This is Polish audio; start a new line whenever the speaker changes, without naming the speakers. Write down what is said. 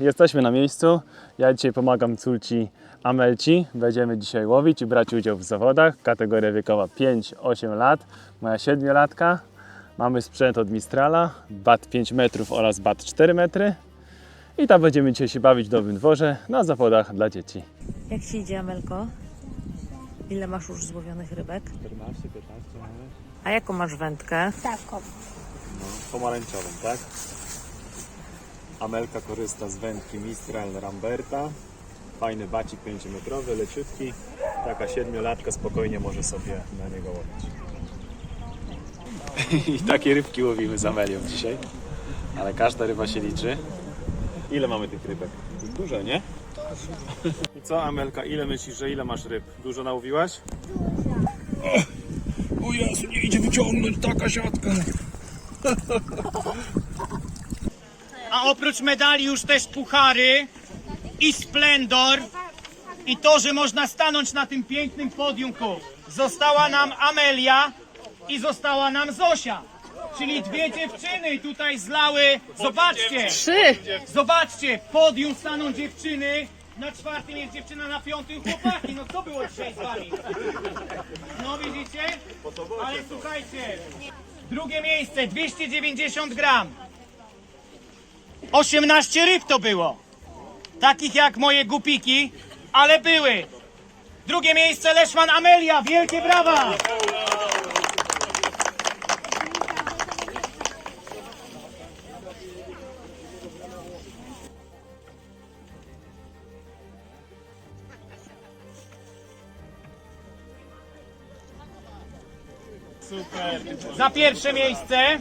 Jesteśmy na miejscu. Ja dzisiaj pomagam córci Amelci. Będziemy dzisiaj łowić i brać udział w zawodach. Kategoria wiekowa 5-8 lat. Moja 7-latka. Mamy sprzęt od Mistrala, bat 5 metrów oraz bat 4 metry. I tam będziemy dzisiaj się bawić w Nowym Dworze na zawodach dla dzieci.
Jak się idzie, Amelko? Ile masz już złowionych rybek?
14, 15 mamy.
A jaką masz wędkę?
Taką.
No, pomarańczową, tak? Amelka korzysta z wędki Mistral Ramberta. Fajny bacik 5-metrowy, leciutki. Taka siedmiolatka spokojnie może sobie na niego łowić. I takie rybki łowimy z Amelią dzisiaj. Ale każda ryba się liczy. Ile mamy tych rybek? Dużo, nie? I co Amelka, ile myślisz, że ile masz ryb? Dużo nałowiłaś? O Jezu, nie idzie wyciągnąć taka siatka.
A oprócz medali już też puchary i splendor i to, że można stanąć na tym pięknym podiumku. Została nam Amelia i została nam Zosia. Czyli dwie dziewczyny tutaj zlały. Zobaczcie!
Trzy!
Zobaczcie, podium staną dziewczyny. Na czwartym jest dziewczyna, na piątym chłopaki. No co było dzisiaj z wami? No widzicie? Ale słuchajcie, drugie miejsce 290 gram. 18 ryb to było. Takich jak moje gupiki, ale były. Drugie miejsce Leszman Amelia. Wielkie brawa! Super. Za pierwsze miejsce